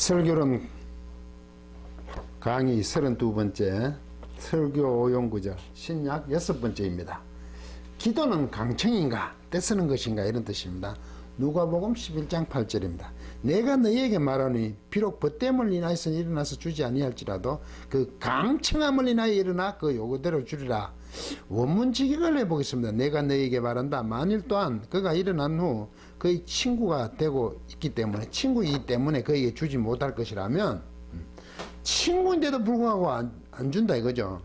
설교론 강의 32번째 설교 오용구절 신약 여섯 번째입니다. 기도는 강청인가 떼쓰는 것인가 이런 뜻입니다. 누가복음 11장 8절입니다. 내가 너희에게 말하니 비록 벗됨을 인하여서 일어나서 주지 아니할지라도 그 강청함을 인하여 일어나 그 요구대로 주리라. 원문 직역을 해보겠습니다. 내가 너희에게 말한다. 만일 또한 그가 일어난 후 그의 친구가 되고 있기 때문에 친구이기 때문에 그에게 주지 못할 것이라면 음, 친구인데도 불구하고 안, 안 준다 이거죠.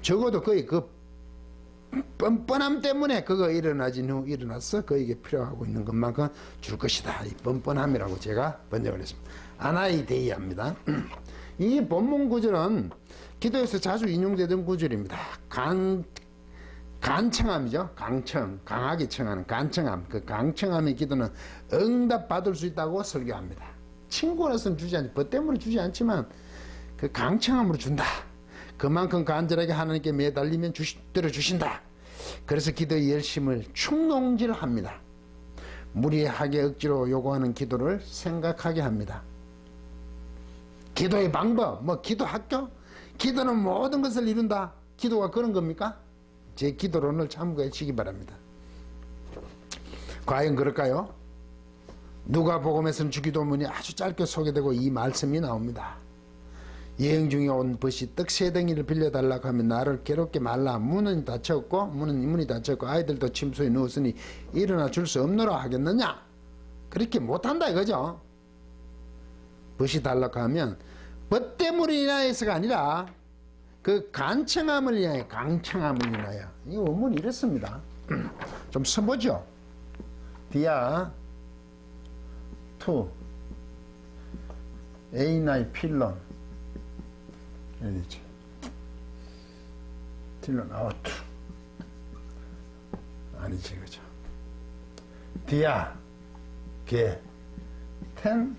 적어도 거의 그 뻔뻔함 때문에 그거 일어나진 후 일어나서 그에게 필요하고 있는 것만큼 줄 것이다. 이 뻔뻔함이라고 제가 번역을 했습니다. 아나이데이아입니다. 이 본문 구절은 기도에서 자주 인용되던 구절입니다. 간, 간청함이죠. 강청, 강하게 청하는 간청함. 그 강청함의 기도는 응답 받을 수 있다고 설교합니다. 친구라서는 주지 않지, 법 때문에 주지 않지만 그 강청함으로 준다. 그만큼 간절하게 하나님께 매달리면 주시, 들어주신다. 그래서 기도의 열심을 충동질합니다. 무리하게 억지로 요구하는 기도를 생각하게 합니다. 기도의 방법, 뭐 기도 학교? 기도는 모든 것을 이룬다. 기도가 그런 겁니까? 제 기도론을 참고해 주시기 바랍니다. 과연 그럴까요? 누가 복음에서는 주기도문이 아주 짧게 소개되고 이 말씀이 나옵니다. 여행 중에 온 벗이 떡 세 덩이를 빌려달라고 하면 나를 괴롭게 말라 문은 닫혔고 문은 문이 닫혔고 아이들도 침소에 누웠으니 일어나 줄 수 없노라 하겠느냐 그렇게 못한다 이거죠 벗이 달라고 하면 벗 때문에 인하여서가 아니라 그 간청함을 인하여 강청함을 인하여. 이 원문이 이렇습니다. 좀 써보죠. 디아 투 에이나이 필론 어디지? 딜런 아우트 아니지 그죠? 디아 게텐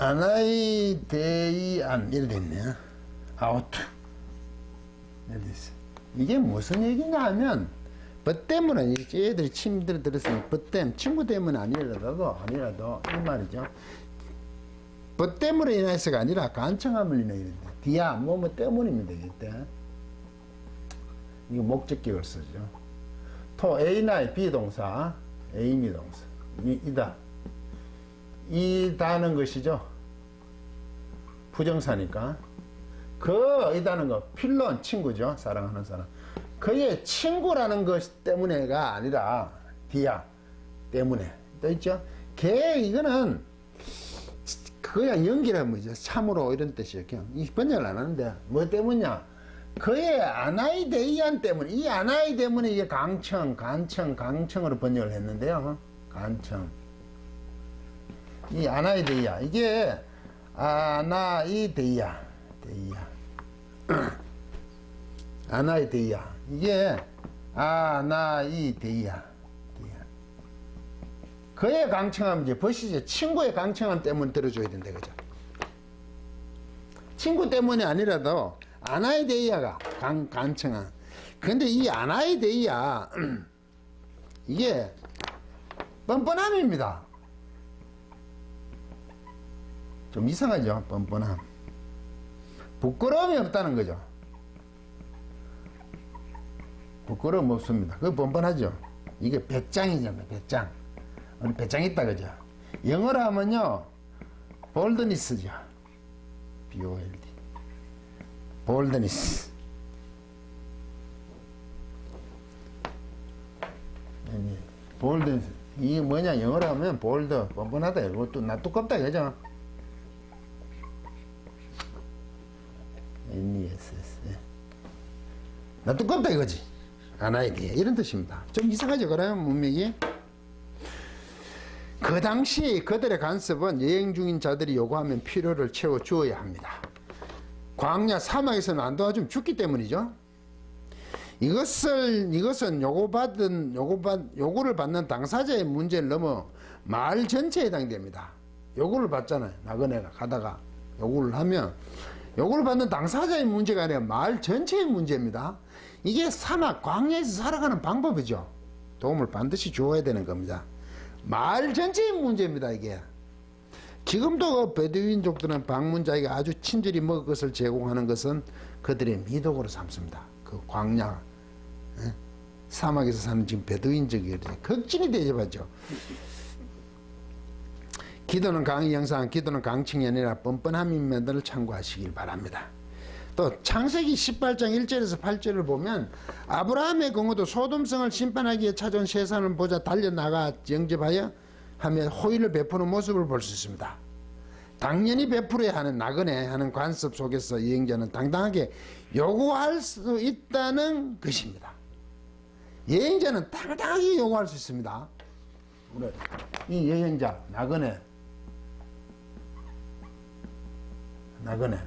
아나이 데이 안 이래 됐네요 아우트 이래 됐어 이게 무슨 얘기냐 하면 법 때문에 애들이 들었으니 법 때문에 친구 때문에 아니라도 아니라도 이 말이죠. 법 때문에 인해서가 아니라 간청함을 인해. 디아 뭐뭐 때문입니다 이때. 이거 목적격을 쓰죠. 토 A나 비동사 A미 동사 이, 이다. 이다는 것이죠. 부정사니까. 그 이다는 거 필론 친구죠. 사랑하는 사람. 그의 친구라는 것 때문에가 아니라 디아 때문에 또 있죠. 걔 이거는 그냥 연기라는 뭐죠. 참으로 이런 뜻이에요. 그냥 이 번역을 안 하는데 뭐 때문이냐? 그의 아나이데이안 때문에 이 아나이 때문에 이게 강청, 간청, 강청으로 번역을 했는데요. 간청. 이 아나이데이아 이게 아나이 데이아 데이아 아나이 데이아 이게 아나이 데이아 그의 강청함 이제 벗이죠. 친구의 강청함 때문에 들어줘야 된다 그죠? 친구 때문이 아니라도 아나이 데이아가 강, 강청함. 근데 이 아나이 데이아 이게 뻔뻔함입니다 좀 이상하죠 뻔뻔함 부끄러움이 없다는 거죠 부끄러움 없습니다. 그거 뻔뻔하죠. 이게 배짱이잖아요. 배짱. 우리 배짱 있다 그죠. 영어로 하면요. 볼드니스죠. B-O-L-D. 볼드니스. 볼드 이게 뭐냐 영어로 하면 볼드 뻔뻔하다 이것도 나 두껍다 그죠 N-E-S-S 나 두껍다 이거지 하나에 대해 이런 뜻입니다. 좀 이상하죠, 그러면 문맥이? 그 당시 그들의 간섭은 여행 중인 자들이 요구하면 필요를 채워 주어야 합니다. 광야 사막에서는 안 도와주면 죽기 때문이죠. 이것을 이것은 요구받은 요구받 요구를 받는 당사자의 문제를 넘어 마을 전체에 해당됩니다. 요구를 받잖아요. 나그네가 가다가 요구를 하면 요구를 받는 당사자의 문제가 아니라 마을 전체의 문제입니다. 이게 사막 광야에서 살아가는 방법이죠. 도움을 반드시 주어야 되는 겁니다. 마을 전체의 문제입니다 이게. 지금도 그 베두인족들은 방문자에게 아주 친절히 먹을 것을 제공하는 것은 그들의 미덕으로 삼습니다. 그 광야 예? 사막에서 사는 지금 베두인족이 극진히 대접하죠. 기도는 강의 영상, 기도는 강칭이 아니라 뻔뻔함인 면들을 참고하시길 바랍니다. 또 창세기 18장 1절에서 8절을 보면 아브라함의 경우도 소돔성을 심판하기 위해 찾아온 세상을 보자 달려나가 영접하여 하며 호의를 베푸는 모습을 볼 수 있습니다. 당연히 베풀어야 하는 나그네 하는 관습 속에서 여행자는 당당하게 요구할 수 있다는 것입니다. 여행자는 당당하게 요구할 수 있습니다. 우리 이 여행자 나그네 나그네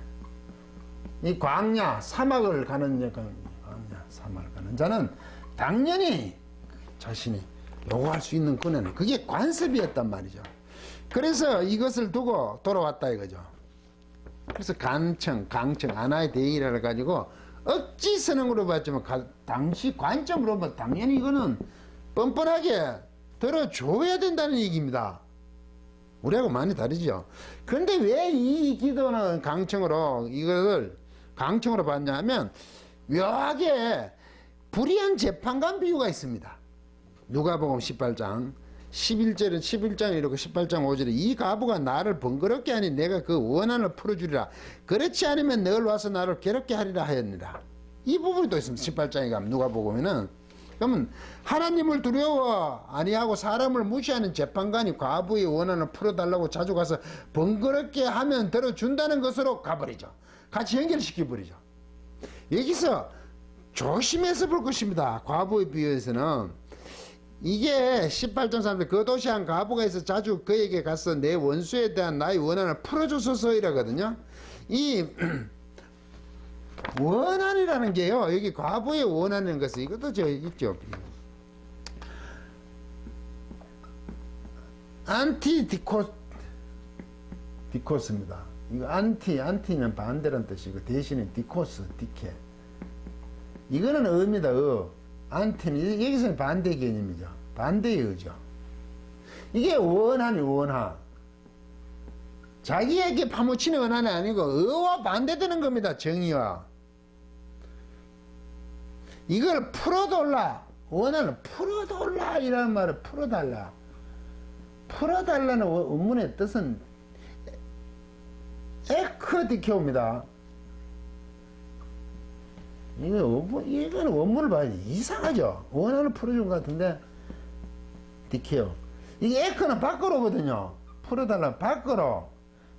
이 광야 사막을 가는 광야 사막을 가는 자는 당연히 자신이 요구할 수 있는 권한은 그게 관습이었단 말이죠. 그래서 이것을 두고 돌아왔다 이거죠. 그래서 간청, 강청, 아나의 대의를 가지고 억지 선언으로 봤지만 가- 당시 관점으로 보면 당연히 이거는 뻔뻔하게 들어줘야 된다는 얘기입니다. 우리하고 많이 다르죠. 그런데 왜 이 기도는 강청으로 이것을 강청으로 봤냐 하면 묘하게 불의한 재판관 비유가 있습니다. 누가복음 18장 11절은 11장 이렇게 18장 5절에 이 가부가 나를 번거롭게 하니 내가 그 원한을 풀어주리라 그렇지 않으면 널 와서 나를 괴롭게 하리라 하였느라 이 부분이 또 있습니다 18장에 가면 누가복음에는 그러면 하나님을 두려워 아니하고 사람을 무시하는 재판관이 과부의 원한을 풀어달라고 자주 가서 번거롭게 하면 들어준다는 것으로 가버리죠. 같이 연결시켜버리죠. 여기서 조심해서 볼 것입니다. 과부의 비유에서는 이게 18장 사람들 그 도시 한 가부가 있어 자주 그에게 가서 내 원수에 대한 나의 원한을 풀어줘서서 이라거든요. 이 원한이라는 게요. 여기 과부의 원한이라는 것은 이것도 저 있죠. 안티 디코 디코스입니다. 이거 안티 안티는 반대라는 뜻이고 대신에 디코스 디케 이거는 의입니다. 의. 안티는 여기서는 반대 개념이죠. 반대의 의죠. 이게 원한이 원하. 자기에게 파묻히는 원한이 아니고 의와 반대되는 겁니다. 정의와. 이걸 풀어달라. 원한을 풀어달라. 이라는 말을 풀어달라. 풀어달라는 원문의 뜻은 원문, 이거는 원문을 봐야 이상하죠. 원한을 풀어준 것 같은데, 디케어. 이게 에크는 밖으로거든요. 풀어달라, 밖으로.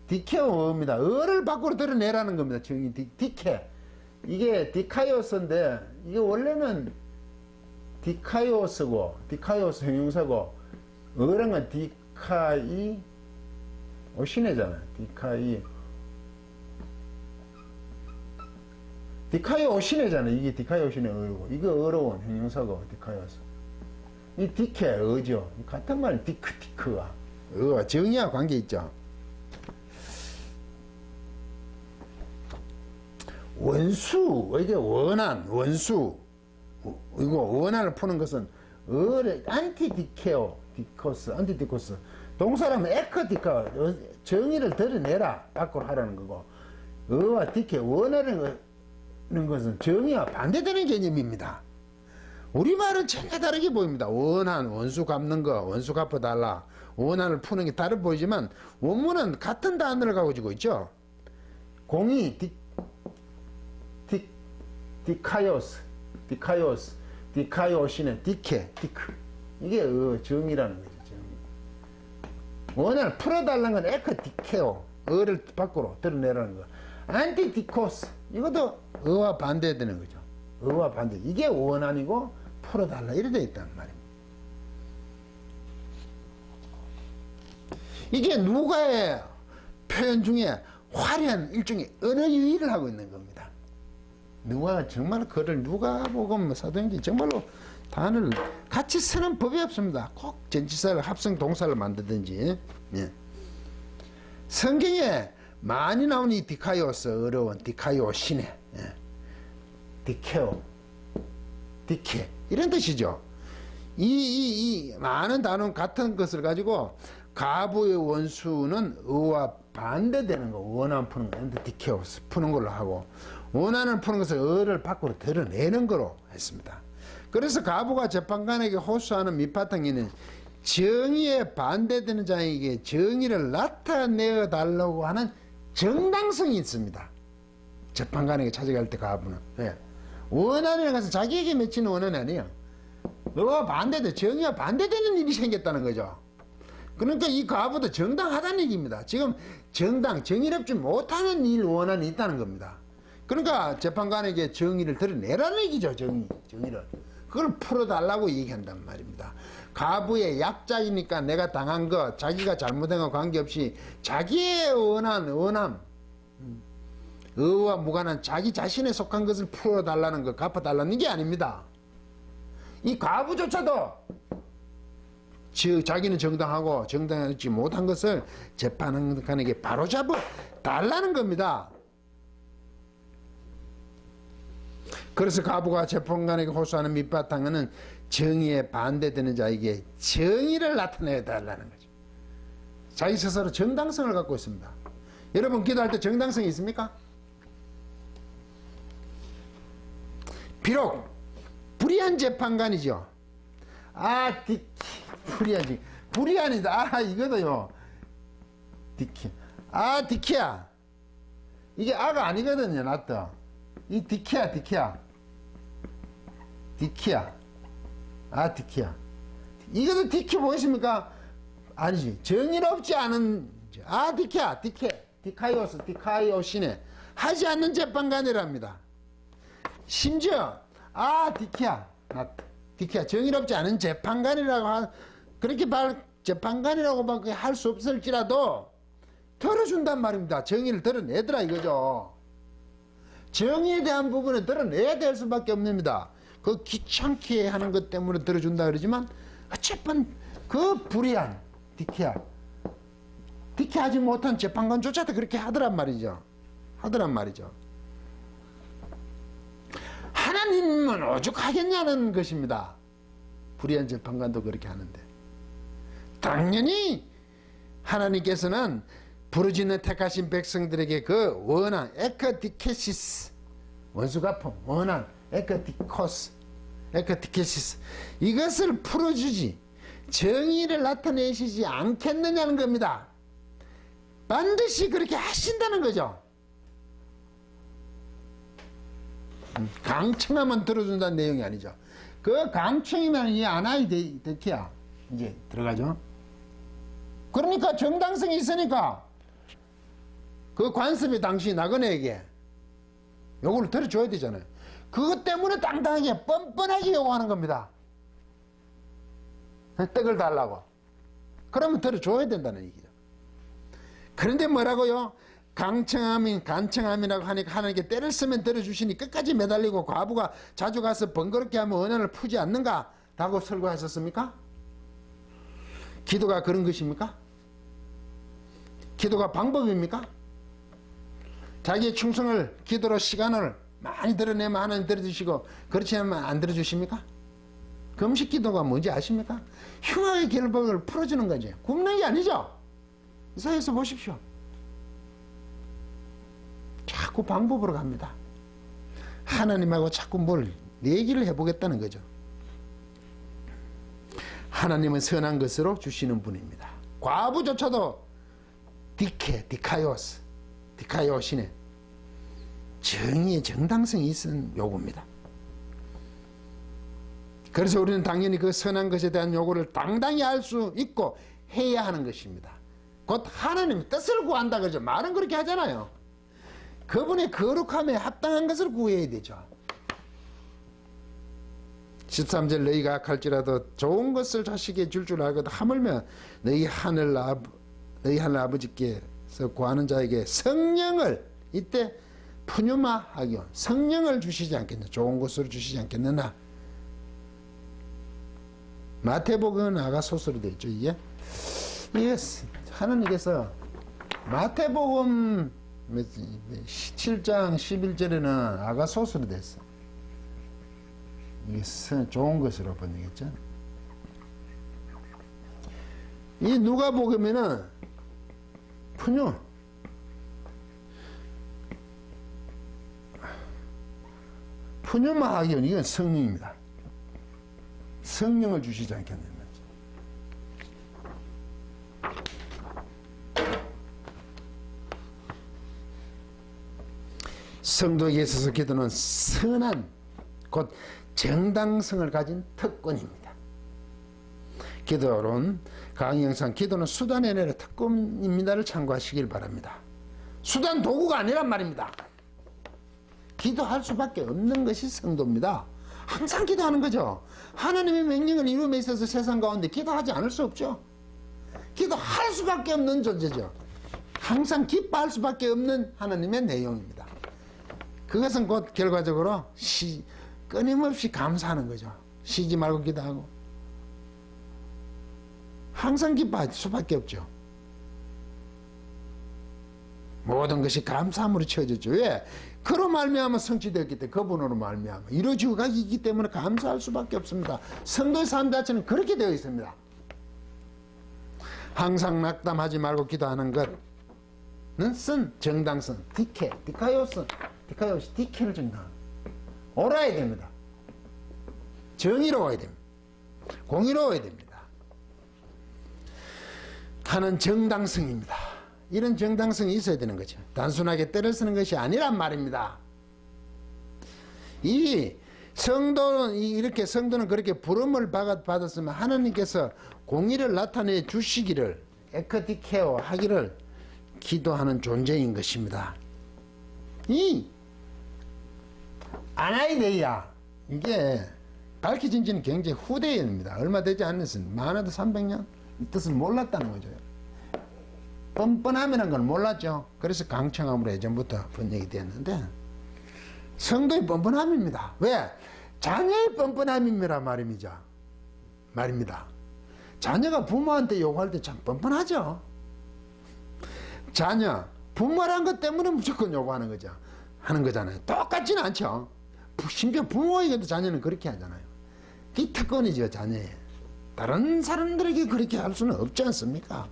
디케어입니다. 어를 밖으로 드러내라는 겁니다. 정의 디, 디케. 이게 디카이오스인데, 이게 원래는 디카이오스고, 디카이오스 형용사고, 어란 건 디카이, 오시네잖아요. 디카이. 디카이 오시네잖아. 이게 디카이 오시네 어고 이거 어려운 형용사고 디카이오스. 이 디케 어죠. 같은 말 디크 디크가 어 정의와 관계 있죠. 원수 이게 원한 원수 이거 원한을 푸는 것은 어를 안티 디케오 디코스 안티 디코스 동사라면 에커디카 정의를 드러내라 밖으로 하라는 거고 어와 디케 원하는 는 것은 정의와 반대되는 개념입니다. 우리말은 전혀 다르게 보입니다. 원한, 원수 갚는 거, 원수 갚아달라. 원한을 푸는 게 다르 보이지만 원문은 같은 단어를 가지고 있죠. 공이 디, 디, 디카이오스, 디카이오스, 디카이오시는 디케, 디크. 이게 어, 정의라는 거죠. 정의. 원한을 풀어달라는 건 에크 디케오. 어를 밖으로 드러내라는 거. 안티디코스. 이것도 의와 반대되는 거죠. 의와 반대. 이게 원한이고 풀어달라. 이래 돼 있단 말입니다. 이게 누가의 표현 중에 화려한 일종의 언어 유희를 하고 있는 겁니다. 누가 정말 그를 누가 보고 뭐 사도행전 정말로 단어를 같이 쓰는 법이 없습니다. 꼭 전치사를 합성 동사를 만들든지. 예. 성경에 많이 나오는 이 디카이오스 어려운 디카이오시네 예. 디케오 디케 이런 뜻이죠 이, 이, 이 많은 단원 같은 것을 가지고 가부의 원수는 의와 반대되는 거 원한 푸는 거 디케오스 푸는 걸로 하고 원한을 푸는 것을 의를 밖으로 드러내는 거로 했습니다. 그래서 가부가 재판관에게 호소하는 밑바탕에는 정의에 반대되는 자에게 정의를 나타내어 달라고 하는 정당성이 있습니다. 재판관에게 찾아갈 때 가부는 왜? 원한에 가서 자기에게 맺히는 원한이 아니에요. 너와 반대돼 정의와 반대되는 일이 생겼다는 거죠. 그러니까 이 가부도 정당하다는 얘기입니다. 지금 정당 정의롭지 못하는 일 원한이 있다는 겁니다. 그러니까 재판관에게 정의를 드러내라는 얘기죠. 정의 정의를 그걸 풀어달라고 얘기한단 말입니다. 가부의 약자이니까 내가 당한 거 자기가 잘못한 거 관계없이 자기의 원한 원함 음, 의와 무관한 자기 자신에 속한 것을 풀어달라는 거 갚아달라는 게 아닙니다. 이 가부조차도 즉 자기는 정당하고 정당하지 못한 것을 재판관에게 바로잡아 달라는 겁니다. 그래서 가부가 재판관에게 호소하는 밑바탕은 정의에 반대되는 자에게 정의를 나타내야 달라는 거죠. 자기 스스로 정당성을 갖고 있습니다. 여러분 기도할 때 정당성이 있습니까? 비록 불의한 재판관이죠. 아, 디, 불의하지. 불의한이다. 아, 이거도요. 디키. 아, 디키야. 이게 아가 아니거든요, 나도. 이 디키야, 디키야. 디키야. 아, 디키야. 이것도 디키 무엇입니까? 아니지. 정의롭지 않은, 아, 디키야, 디키. 디카이오스, 디카이오시네. 하지 않는 재판관이랍니다. 심지어 아 디키야 나 디키야 정의롭지 않은 재판관이라고 하, 그렇게 말 재판관이라고 할 수 없을지라도 털어준단 말입니다. 정의를 드러내더라 이거죠. 정의에 대한 부분을 드러내야 될 수밖에 없습니다. 그 귀찮게 하는 것 때문에 들어준다 그러지만 어쨌든 그 불의한 디키야 디키하지 못한 재판관조차도 그렇게 하더란 말이죠. 하더란 말이죠. 하나님은 오죽하겠냐는 것입니다. 불의한 재판관도 그렇게 하는데. 당연히 하나님께서는 부르짖는 택하신 백성들에게 그 원한 에크디케시스 원수가품 원한 에크디코스 에크디케시스 이것을 풀어주지 정의를 나타내시지 않겠느냐는 겁니다. 반드시 그렇게 하신다는 거죠. 강청하면 들어준다는 내용이 아니죠. 그 강청이면 이 아나이 데- 데키야 이제 들어가죠. 그러니까 정당성이 있으니까 그 관습이 당시 나그네에게 요거를 들어줘야 되잖아요. 그것 때문에 당당하게 뻔뻔하게 요구하는 겁니다. 떡을 달라고. 그러면 들어줘야 된다는 얘기죠. 그런데 뭐라고요? 강청함인 간청함이라고 하니까 하나님께 때를 쓰면 때려주시니 끝까지 매달리고 과부가 자주 가서 번거롭게 하면 언어를 푸지 않는가? 라고 설교하셨습니까? 기도가 그런 것입니까? 기도가 방법입니까? 자기의 충성을 기도로 시간을 많이 드러내면 하나님 들어주시고 그렇지 않으면 안 들어주십니까? 금식 기도가 뭔지 아십니까? 흉악의 결박을 풀어주는 거지 굽는 게 아니죠 이사에서 보십시오 자꾸 방법으로 갑니다. 하나님하고 자꾸 뭘 얘기를 해보겠다는 거죠. 하나님은 선한 것으로 주시는 분입니다. 과부조차도 디케, 디카이오스, 디카이오시네 정의의 정당성이 있는 요구입니다. 그래서 우리는 당연히 그 선한 것에 대한 요구를 당당히 할수 있고 해야 하는 것입니다. 곧 하나님 뜻을 구한다 그러죠. 말은 그렇게 하잖아요. 그분의 거룩함에 합당한 것을 구해야 되죠. 13절 너희가 악할지라도 좋은 것을 자식에게 줄 줄 알거든 하물며 너희 하늘 아 너희 하늘 아버지께 서 구하는 자에게 성령을 이때 푸뉴마 하기요 성령을 주시지 않겠냐 좋은 것으로 주시지 않겠느냐 마태복음은 아가소스로 되어 있죠 이게 이게 하나님께서 마태복음 7장 11절에는 아가소스로 됐어. 이게 선- 좋은 것으로 번역했죠. 이 누가 보면 은 푸뇨 푸뇨만 하기는 이건 성령입니다. 성령을 주시지 않겠느냐. 성도에게 있어서 기도는 선한 곧 정당성을 가진 특권입니다. 기도론 강의 영상 기도는 수단이 아니라 특권입니다를 참고하시길 바랍니다. 수단 도구가 아니란 말입니다. 기도할 수밖에 없는 것이 성도입니다. 항상 기도하는 거죠. 하나님의 명령을 이루음에 있어서 세상 가운데 기도하지 않을 수 없죠. 기도할 수밖에 없는 존재죠. 항상 기뻐할 수밖에 없는 하나님의 내용입니다. 그것은 곧 결과적으로 시, 끊임없이 감사하는 거죠. 쉬지 말고 기도하고. 항상 기뻐할 수밖에 없죠. 모든 것이 감사함으로 채워졌죠. 왜? 그로 말미암아 성취되었기 때문에 그분으로 말미암아 이루어지고 가기 때문에 감사할 수밖에 없습니다. 성도의 삶 자체는 그렇게 되어 있습니다. 항상 낙담하지 말고 기도하는 것은 쓴 정당성, 디케, 디카요스, 디카요스, 디케를 정당. 옳아야 됩니다. 정의로워야 됩니다. 공의로워야 됩니다. 하는 정당성입니다. 이런 정당성이 있어야 되는 거죠. 단순하게 때를 쓰는 것이 아니란 말입니다. 이 성도는 이- 이렇게 성도는 그렇게 부름을 받- 받았으면 하나님께서 공의를 나타내 주시기를 에커디케어 하기를 기도하는 존재인 것입니다. 이 아나이데이아 이게 밝혀진 지는 굉장히 후대입니다. 얼마 되지 않았습니다. 많아도 300년 이 뜻을 몰랐다는 거죠. 뻔뻔함이라는 걸 몰랐죠. 그래서 강청함으로 예전부터 번역이 되었는데 성도의 뻔뻔함입니다. 왜? 자녀의 뻔뻔함이라 말입니다. 말입니다. 자녀가 부모한테 요구할 때 참 뻔뻔하죠. 자녀 부모란 것 때문에 무조건 요구하는 거죠. 하는 거잖아요. 똑같지는 않죠. 부- 심지어 부모에게도 자녀는 그렇게 하잖아요. 이 특권이죠, 자녀의. 다른 사람들에게 그렇게 할 수는 없지 않습니까?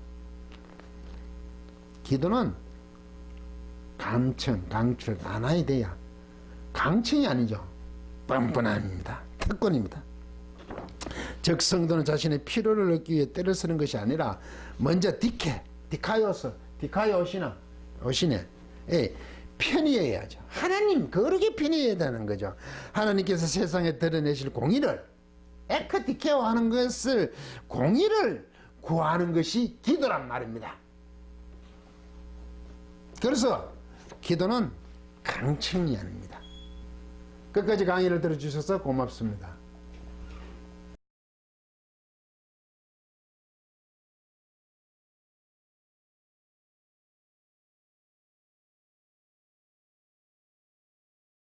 기도는 감청, 강출, 안아야 돼야. 강청이 아니죠. 뻔뻔함입니다. 특권입니다. 즉 성도는 자신의 필요를 얻기 위해 때를 쓰는 것이 아니라 먼저 디케, 디카요스, 디카요시나 오시네. 예, 편의해야죠. 하나님 거룩에 편의해야 되는 거죠. 하나님께서 세상에 드러내실 공의를 에크디케어 하는 것을 공의를 구하는 것이 기도란 말입니다. 그래서 기도는 강청이 아닙니다. 끝까지 강의를 들어주셔서 고맙습니다.